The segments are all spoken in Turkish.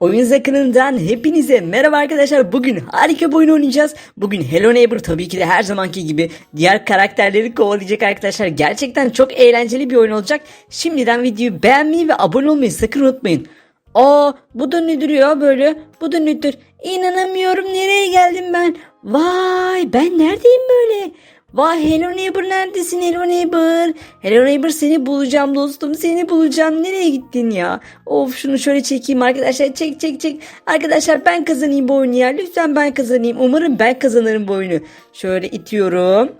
Oyun Zakını'ndan hepinize merhaba arkadaşlar. Bugün harika bir oyun oynayacağız. Bugün Hello Neighbor tabii ki de her zamanki gibi diğer karakterleri kovalayacak arkadaşlar. Gerçekten çok eğlenceli bir oyun olacak. Şimdiden videoyu beğenmeyi ve abone olmayı sakın unutmayın. Aa bu da nedir ya böyle? Bu da nedir? İnanamıyorum nereye geldim ben? Vay ben neredeyim böyle? Vay Hello Neighbor neredesin Hello Neighbor? Hello Neighbor seni bulacağım dostum seni bulacağım. Nereye gittin ya? Of şunu şöyle çekeyim arkadaşlar çek çek çek. Arkadaşlar ben kazanayım bu oyunu ya. Lütfen ben kazanayım. Umarım ben kazanırım bu oyunu. Şöyle itiyorum.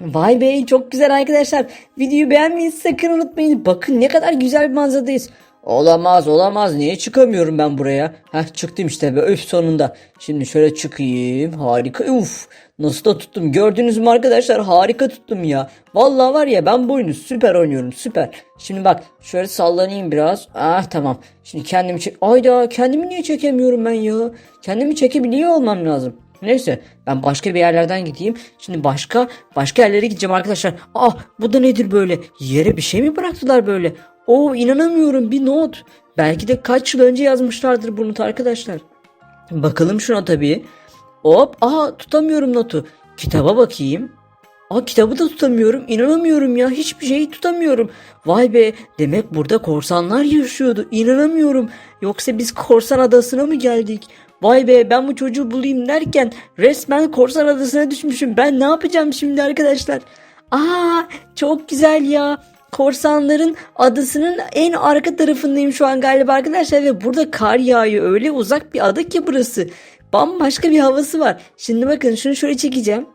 Vay be çok güzel arkadaşlar. Videoyu beğenmeyi sakın unutmayın. Bakın ne kadar güzel bir manzaradayız. Olamaz olamaz niye çıkamıyorum ben buraya? Heh çıktım işte be öf sonunda. Şimdi şöyle çıkayım harika uf. Nasıl da tuttum gördünüz mü arkadaşlar harika tuttum ya. Vallahi var ya ben bu oyunu süper oynuyorum süper. Şimdi bak şöyle sallanayım biraz. Ah tamam. Şimdi kendimi çek... Ayda kendimi niye çekemiyorum ben ya? Kendimi çekebiliyor olmam lazım. Neyse ben başka bir yerlerden gideyim. Şimdi başka başka yerlere gideceğim arkadaşlar. Ah bu da nedir böyle? Yere bir şey mi bıraktılar böyle? Oo inanamıyorum bir not. Belki de kaç yıl önce yazmışlardır bu notu arkadaşlar. Bakalım şuna tabii. Hop aha tutamıyorum notu. Kitaba bakayım. Aa kitabı da tutamıyorum. İnanamıyorum ya. Hiçbir şeyi tutamıyorum. Vay be. Demek burada korsanlar yaşıyordu. İnanamıyorum. Yoksa biz korsan adasına mı geldik? Vay be ben bu çocuğu bulayım derken resmen korsan adasına düşmüşüm. Ben ne yapacağım şimdi arkadaşlar? Aa çok güzel ya. Korsanların adasının en arka tarafındayım şu an galiba arkadaşlar ve burada kar yağıyor. Öyle uzak bir ada ki burası. Bambaşka bir havası var. Şimdi bakın şunu şöyle çekeceğim.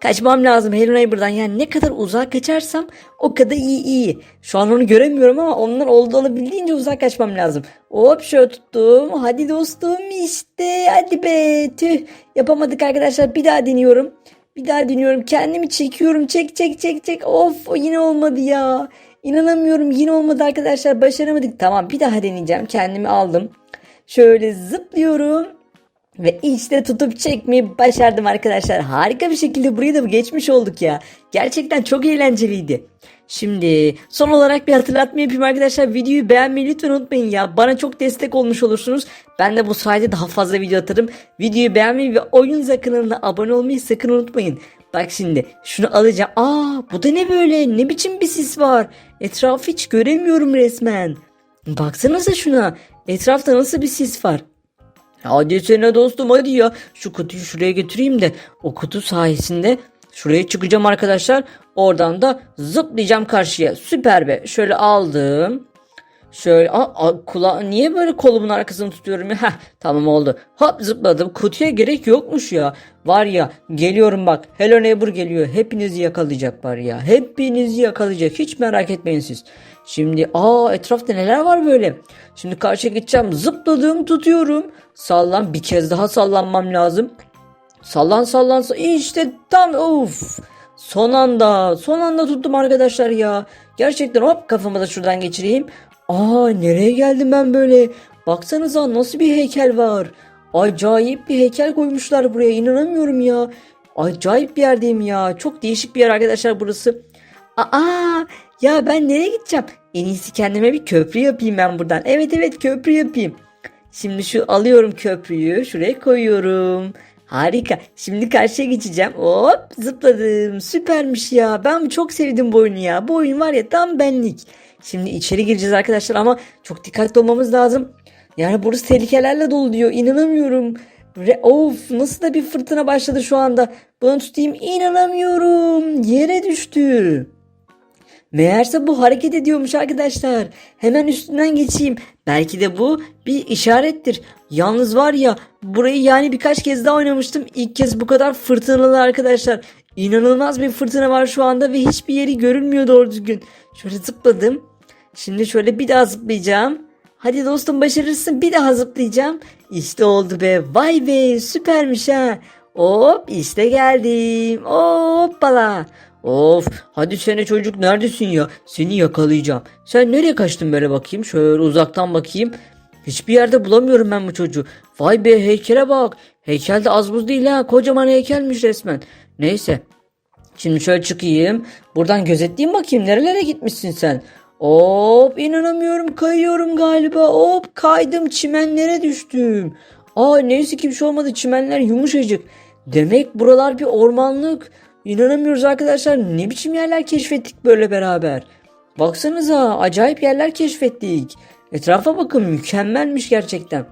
Kaçmam lazım Hello Neighbor'dan. Yani ne kadar uzak kaçarsam o kadar iyi iyi. Şu an onu göremiyorum ama ondan oldu olabildiğince uzak kaçmam lazım. Hop şöyle tuttum. Hadi dostum işte. Hadi be. Tüh. Yapamadık arkadaşlar. Bir daha deniyorum. Bir daha deniyorum. Kendimi çekiyorum. Çek çek çek çek. Of yine olmadı ya. İnanamıyorum yine olmadı arkadaşlar. Başaramadık. Tamam bir daha deneyeceğim. Kendimi aldım. Şöyle zıplıyorum. Ve işte tutup çekmeyi başardım arkadaşlar. Harika bir şekilde burayı da geçmiş olduk ya. Gerçekten çok eğlenceliydi. Şimdi son olarak bir hatırlatma yapayım arkadaşlar. Videoyu beğenmeyi lütfen unutmayın ya. Bana çok destek olmuş olursunuz. Ben de bu sayede daha fazla video atarım. Videoyu beğenmeyi ve oyun kanalına abone olmayı sakın unutmayın. Bak şimdi şunu alacağım. Aa bu da ne böyle? Ne biçim bir sis var? Etrafı hiç göremiyorum resmen. Baksanıza şuna. Etrafta nasıl bir sis var? Hadi sene dostum hadi ya. Şu kutuyu şuraya götüreyim de o kutu sayesinde şuraya çıkacağım arkadaşlar. Oradan da zıplayacağım karşıya. Süper be. Şöyle aldım. Şöyle aa, aa, kula niye böyle kolumun arkasını tutuyorum ya? Heh, tamam oldu. Hop zıpladım. Kutuya gerek yokmuş ya. Var ya geliyorum bak. Hello Neighbor geliyor. Hepinizi yakalayacak var ya. Hepinizi yakalayacak. Hiç merak etmeyin siz. Şimdi aa etrafta neler var böyle? Şimdi karşıya gideceğim. Zıpladım tutuyorum. Sallan bir kez daha sallanmam lazım. Sallan sallan. İşte tam of. Son anda son anda tuttum arkadaşlar ya. Gerçekten hop kafamı da şuradan geçireyim. Aa nereye geldim ben böyle? Baksanıza nasıl bir heykel var. Acayip bir heykel koymuşlar buraya inanamıyorum ya. Acayip bir yerdeyim ya. Çok değişik bir yer arkadaşlar burası. Aa ya ben nereye gideceğim? En iyisi kendime bir köprü yapayım ben buradan. Evet evet köprü yapayım. Şimdi şu alıyorum köprüyü şuraya koyuyorum. Harika. Şimdi karşıya geçeceğim. Hop zıpladım. Süpermiş ya. Ben çok sevdim bu oyunu ya. Bu oyun var ya tam benlik. Şimdi içeri gireceğiz arkadaşlar ama çok dikkatli olmamız lazım. Yani burası tehlikelerle dolu diyor. İnanamıyorum. Re of nasıl da bir fırtına başladı şu anda. Bunu tutayım inanamıyorum. Yere düştü. Meğerse bu hareket ediyormuş arkadaşlar. Hemen üstünden geçeyim. Belki de bu bir işarettir. Yalnız var ya burayı yani birkaç kez daha oynamıştım. İlk kez bu kadar fırtınalı arkadaşlar. İnanılmaz bir fırtına var şu anda ve hiçbir yeri görünmüyor doğru düzgün. Şöyle zıpladım. Şimdi şöyle bir daha zıplayacağım. Hadi dostum başarırsın bir daha zıplayacağım. İşte oldu be. Vay be süpermiş ha. Hop işte geldim. Hoppala. Of hadi sene çocuk neredesin ya? Seni yakalayacağım. Sen nereye kaçtın böyle bakayım? Şöyle uzaktan bakayım. Hiçbir yerde bulamıyorum ben bu çocuğu. Vay be heykele bak. Heykel de az buz değil ha. Kocaman heykelmiş resmen. Neyse. Şimdi şöyle çıkayım. Buradan gözetleyeyim bakayım. Nerelere gitmişsin sen? Hop inanamıyorum kayıyorum galiba. Hop kaydım çimenlere düştüm. Aa neyse ki bir şey olmadı çimenler yumuşacık. Demek buralar bir ormanlık. İnanamıyoruz arkadaşlar ne biçim yerler keşfettik böyle beraber. Baksanıza acayip yerler keşfettik. Etrafa bakın mükemmelmiş gerçekten.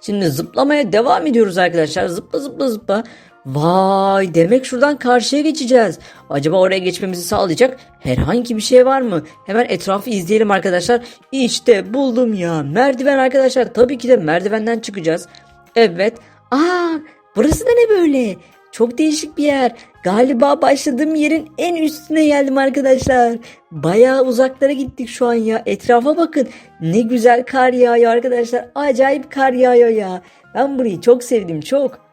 Şimdi zıplamaya devam ediyoruz arkadaşlar. Zıpla zıpla zıpla. Vay demek şuradan karşıya geçeceğiz. Acaba oraya geçmemizi sağlayacak herhangi bir şey var mı? Hemen etrafı izleyelim arkadaşlar. İşte buldum ya. Merdiven arkadaşlar. Tabii ki de merdivenden çıkacağız. Evet. Aa burası da ne böyle? Çok değişik bir yer. Galiba başladığım yerin en üstüne geldim arkadaşlar. Bayağı uzaklara gittik şu an ya. Etrafa bakın. Ne güzel kar yağıyor arkadaşlar. Acayip kar yağıyor ya. Ben burayı çok sevdim çok.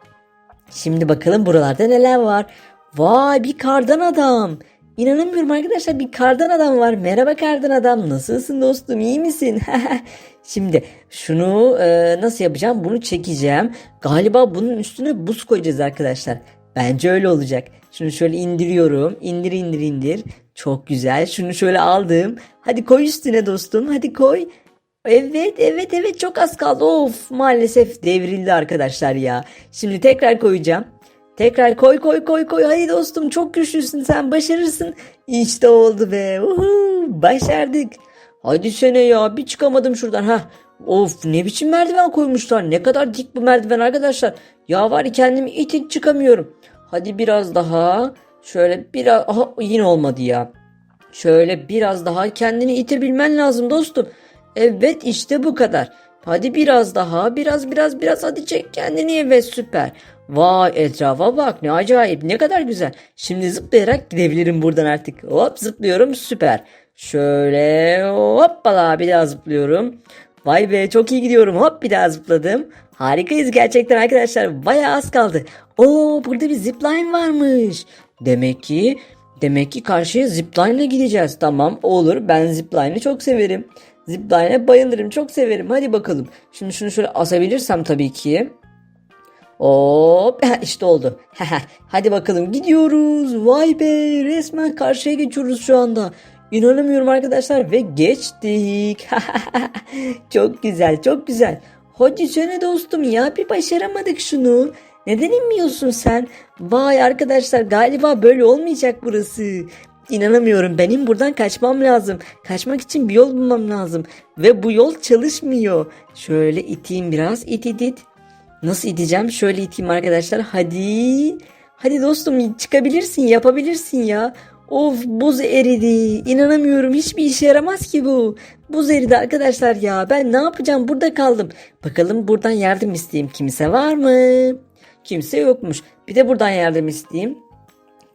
Şimdi bakalım buralarda neler var. Vay bir kardan adam. İnanamıyorum arkadaşlar bir kardan adam var. Merhaba kardan adam. Nasılsın dostum iyi misin? Şimdi şunu e, nasıl yapacağım? Bunu çekeceğim. Galiba bunun üstüne buz koyacağız arkadaşlar. Bence öyle olacak. Şunu şöyle indiriyorum. İndir indir indir. Çok güzel. Şunu şöyle aldım. Hadi koy üstüne dostum. Hadi koy. Evet evet evet çok az kaldı. Of maalesef devrildi arkadaşlar ya. Şimdi tekrar koyacağım. Tekrar koy koy koy koy. Hadi dostum çok güçlüsün sen başarırsın. İşte oldu be. Uhu, başardık. Hadi sene ya bir çıkamadım şuradan. ha. Of ne biçim merdiven koymuşlar. Ne kadar dik bu merdiven arkadaşlar. Ya var kendimi itip çıkamıyorum. Hadi biraz daha. Şöyle biraz. Aha yine olmadı ya. Şöyle biraz daha kendini itebilmen lazım dostum. Evet işte bu kadar. Hadi biraz daha biraz biraz biraz hadi çek kendini evet süper. Vay etrafa bak ne acayip ne kadar güzel. Şimdi zıplayarak gidebilirim buradan artık. Hop zıplıyorum süper. Şöyle hoppala bir daha zıplıyorum. Vay be çok iyi gidiyorum hop bir daha zıpladım. Harikayız gerçekten arkadaşlar baya az kaldı. Oo burada bir zipline varmış. Demek ki Demek ki karşıya zipline ile gideceğiz. Tamam olur ben zipline'ı çok severim. Zipline'e bayılırım çok severim. Hadi bakalım. Şimdi şunu şöyle asabilirsem tabii ki. Hop işte oldu. Hadi bakalım gidiyoruz. Vay be resmen karşıya geçiyoruz şu anda. İnanamıyorum arkadaşlar ve geçtik. çok güzel çok güzel. Hadi sene dostum ya bir başaramadık şunu. Neden inmiyorsun sen? Vay arkadaşlar galiba böyle olmayacak burası. İnanamıyorum benim buradan kaçmam lazım. Kaçmak için bir yol bulmam lazım. Ve bu yol çalışmıyor. Şöyle iteyim biraz. İt it it. Nasıl iteceğim? Şöyle iteyim arkadaşlar. Hadi. Hadi dostum çıkabilirsin yapabilirsin ya. Of buz eridi. İnanamıyorum hiçbir işe yaramaz ki bu. Buz eridi arkadaşlar ya. Ben ne yapacağım burada kaldım. Bakalım buradan yardım isteyeyim. Kimse var mı? Kimse yokmuş. Bir de buradan yardım isteyeyim.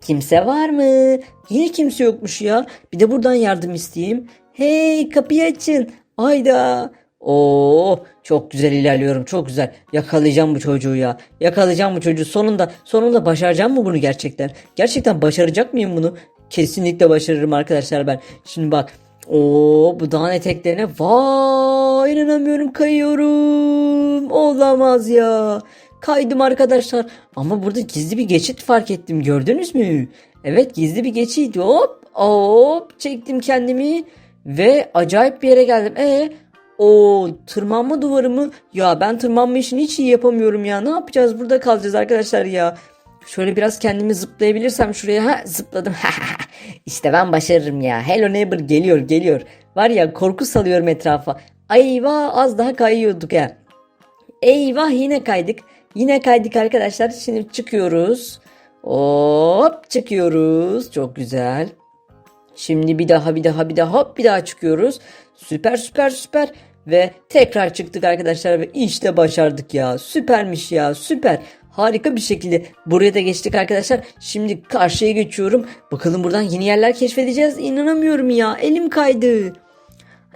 Kimse var mı? Yine kimse yokmuş ya. Bir de buradan yardım isteyeyim. Hey kapıyı açın. Ayda. Oo çok güzel ilerliyorum çok güzel. Yakalayacağım bu çocuğu ya. Yakalayacağım bu çocuğu. Sonunda sonunda başaracağım mı bunu gerçekten? Gerçekten başaracak mıyım bunu? Kesinlikle başarırım arkadaşlar ben. Şimdi bak. Oo bu dağın eteklerine vay inanamıyorum kayıyorum. Olamaz ya. Kaydım arkadaşlar. Ama burada gizli bir geçit fark ettim. Gördünüz mü? Evet gizli bir geçit. Hop hop çektim kendimi. Ve acayip bir yere geldim. E o tırmanma duvarı mı? Ya ben tırmanma işini hiç iyi yapamıyorum ya. Ne yapacağız? Burada kalacağız arkadaşlar ya. Şöyle biraz kendimi zıplayabilirsem şuraya. Ha zıpladım. işte ben başarırım ya. Hello neighbor geliyor geliyor. Var ya korku salıyorum etrafa. Eyvah az daha kayıyorduk ya. Eyvah yine kaydık. Yine kaydık arkadaşlar. Şimdi çıkıyoruz. Hop çıkıyoruz. Çok güzel. Şimdi bir daha bir daha bir daha hop bir daha çıkıyoruz. Süper süper süper. Ve tekrar çıktık arkadaşlar ve işte başardık ya. Süpermiş ya süper. Harika bir şekilde buraya da geçtik arkadaşlar. Şimdi karşıya geçiyorum. Bakalım buradan yeni yerler keşfedeceğiz. İnanamıyorum ya. Elim kaydı.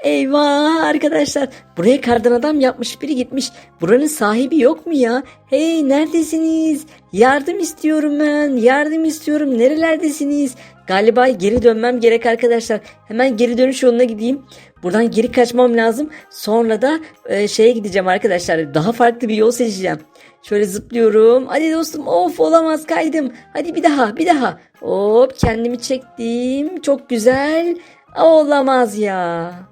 Eyvah arkadaşlar buraya kardan adam yapmış biri gitmiş. Buranın sahibi yok mu ya? Hey neredesiniz? Yardım istiyorum ben. Yardım istiyorum. Nerelerdesiniz? Galiba geri dönmem gerek arkadaşlar. Hemen geri dönüş yoluna gideyim. Buradan geri kaçmam lazım. Sonra da e, şeye gideceğim arkadaşlar. Daha farklı bir yol seçeceğim. Şöyle zıplıyorum. Hadi dostum of olamaz kaydım. Hadi bir daha bir daha. Hop kendimi çektim. Çok güzel. Olamaz ya.